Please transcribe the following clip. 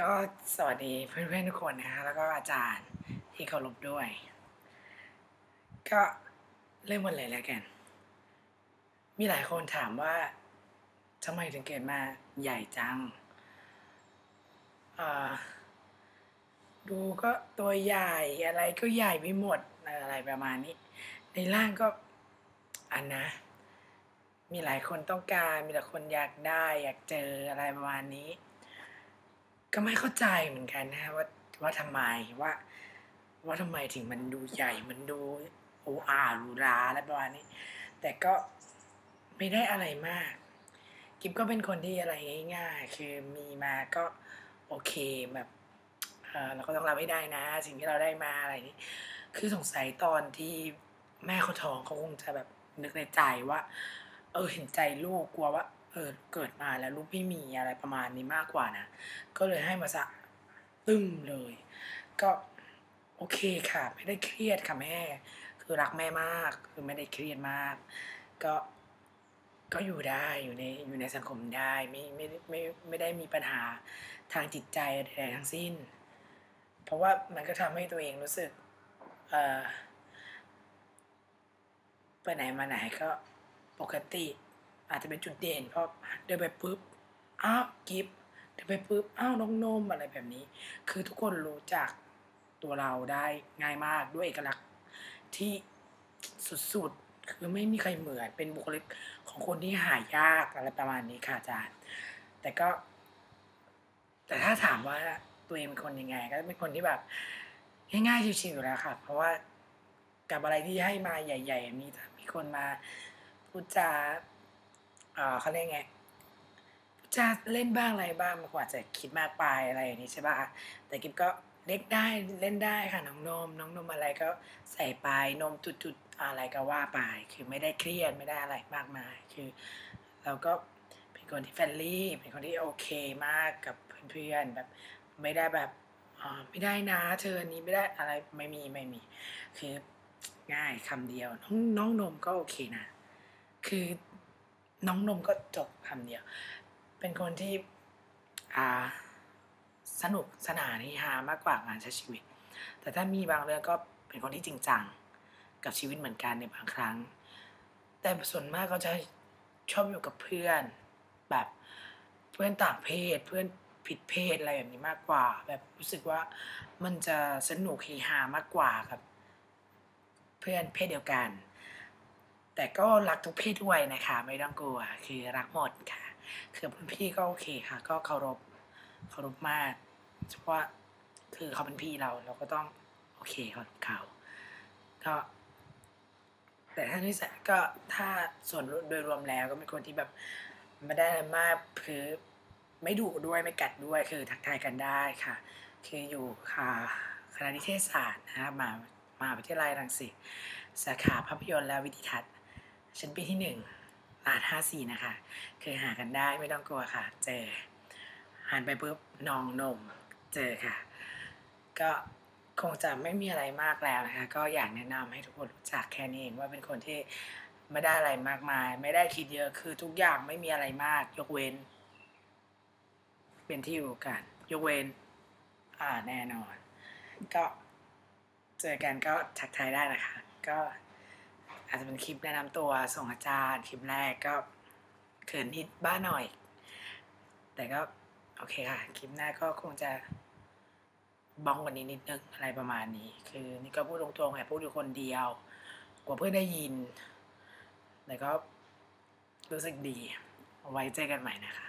ก็สวัสดีเพื่อนๆทุกคนนะฮะแล้วก็อาจารย์ที่เคารพด้วย ก็เริ่มกันเลยแล้วกัน มีหลายคนถามว่าทำไมถึงเกิดมาใหญ่จังดูก็ตัวใหญ่อะไรก็ใหญ่ไปหมดอะไรประมาณนี้ ในร่างก็อันนะ มีหลายคนต้องการ มีหลายคนอยากได้ อยากเจออะไรประมาณนี้ ก็ไม่เข้าใจเหมือนกันนะว่าว่าทำไมว่า ว่าทำไมถึงมันดูใหญ่มันดูโออาหรูราอะไรประมาณนี้ แต่ก็ไม่ได้อะไรมากกิฟก็เป็นคนที่อะไรง่ายๆ คือมีมาก็โอเคแบบเออเราก็ต้องรับให้ได้นะ สิ่งที่เราได้มาอะไรนี้ คือสงสัยตอนที่แม่เขาท้องเขาคงจะแบบนึกในใจว่า เออเห็นใจลูกกลัวว่า เออเกิดมาแล้วลูกไม่มีอะไรประมาณนี้มากกว่านะ ก็เลยให้มาสะตึ้มเลย ก็โอเคค่ะ ไม่ได้เครียดค่ะแม่ คือรักแม่มาก คือไม่ได้เครียดมาก ก็ก็อยู่ได้อยู่ในอยู่ในสังคมได้ไม่ไม่ไม่ไม่ได้มีปัญหาทางจิตใจใดๆทั้งสิ้น เพราะว่ามันก็ทำให้ตัวเองรู้สึกเออไปไหนมาไหนก็ปกติ อาจจะเป็นจุดเด่นเพราะเดินไปปุ๊บอ้าวกิฟเดินไปปุ๊บอ้าวน้องนมอะไรแบบนี้ คือทุกคนรู้จักตัวเราได้ง่ายมากด้วยเอกลักษณ์ที่สุดๆ คือไม่มีใครเหมือนเป็นบุคลิกของคนที่หายากอะไรประมาณนี้ค่ะอาจารย์ แต่ก็ แต่ถ้าถามว่าตัวเองเป็นคนยังไง ก็เป็นคนที่แบบง่ายๆชิวๆอยู่แล้วค่ะ เพราะว่ากับอะไรที่ให้มาใหญ่ ๆ มีมีคนมาพูดจา เอ่อเขาเรียกไงพูดจาเล่นบ้างอะไรบ้างมันกว่าจะคิดมากไปอะไรอย่างนี้ใช่ป่ะแต่กิฟก็เล็กได้เล่นได้ค่ะน้องนมน้องนมอะไรก็ใส่ไปนมจุดๆอะไรก็ว่าไป คือไม่ได้เครียดไม่ได้อะไรมากมาย คือเราก็เป็นคนที่แฟรนลี่เป็นคนที่โอเคมากกับเพื่อนๆแบบไม่ได้แบบอ๋อไม่ได้นะเธอนี้ไม่ได้อะไรไม่มีไม่มี คือง่ายคำเดียวน้องน้องนมก็โอเคนะ คือ น้องนมก็จบคำเดียว เป็นคนที่สนุกสนานเฮฮามากกว่างานใช้ชีวิต แต่ถ้ามีบางเรื่องก็เป็นคนที่จริงจังกับชีวิตเหมือนกันในบางครั้ง แต่ส่วนมากก็จะชอบอยู่กับเพื่อน แบบเพื่อนต่างเพศ เพื่อนผิดเพศอะไรแบบนี้มากกว่า แบบรู้สึกว่ามันจะสนุกเฮฮามากกว่าครับ เพื่อนเพศเดียวกัน แต่ก็รักทุกเพศด้วยนะคะ ไม่ต้องกลัวคือรักหมดค่ะ คือรุ่นพี่ก็โอเคค่ะ ก็เคารพเคารพมากเพราะว่าคือเขาเป็นพี่เราเราก็ต้องโอเคเคารพเขาก็แต่ถ้านิสัยก็ถ้าส่วนโดยรวมแล้วก็เป็นคนที่แบบไม่ได้อะไรมากคือไม่ดุด้วยไม่กัดด้วยคือทักทายกันได้ค่ะ คืออยู่ค่ะคณะนิเทศศาสตร์นะครับมามาวิทยาลัยรังสิตสาขาภาพยนตร์และวิดิทัศน์ ชั้นปีที่หนึ่งรหัสห้าสี่นะคะคือหากันได้ไม่ต้องกลัวค่ะ เจอหันไปปุ๊บน้องนม เจอค่ะ ก็คงจะไม่มีอะไรมากแล้วนะคะ ก็อยากแนะนำให้ทุกคนรู้จักแค่นี้เองว่าเป็นคนที่ไม่ได้อะไรมากมาย ไม่ได้คิดเยอะคือทุกอย่างไม่มีอะไรมาก ยกเว้น เป็นที่รู้กัน ยกเว้น อ่าแน่นอน ก็เจอกันก็ทักทายได้นะคะ ก็ อาจจะเป็นคลิปแนะนำตัวส่งอาจารย์คลิปแรกก็เขินนิดบ้าหน่อย แต่ก็โอเคค่ะ คลิปหน้าก็คงจะบ้องกว่านี้นิดนึงอะไรประมาณนี้ คือนี่ก็พูดตรงๆไงพูดอยู่คนเดียวกลัวเพื่อนได้ยิน แต่ก็รู้สึกดี ไว้เจอกันใหม่นะคะ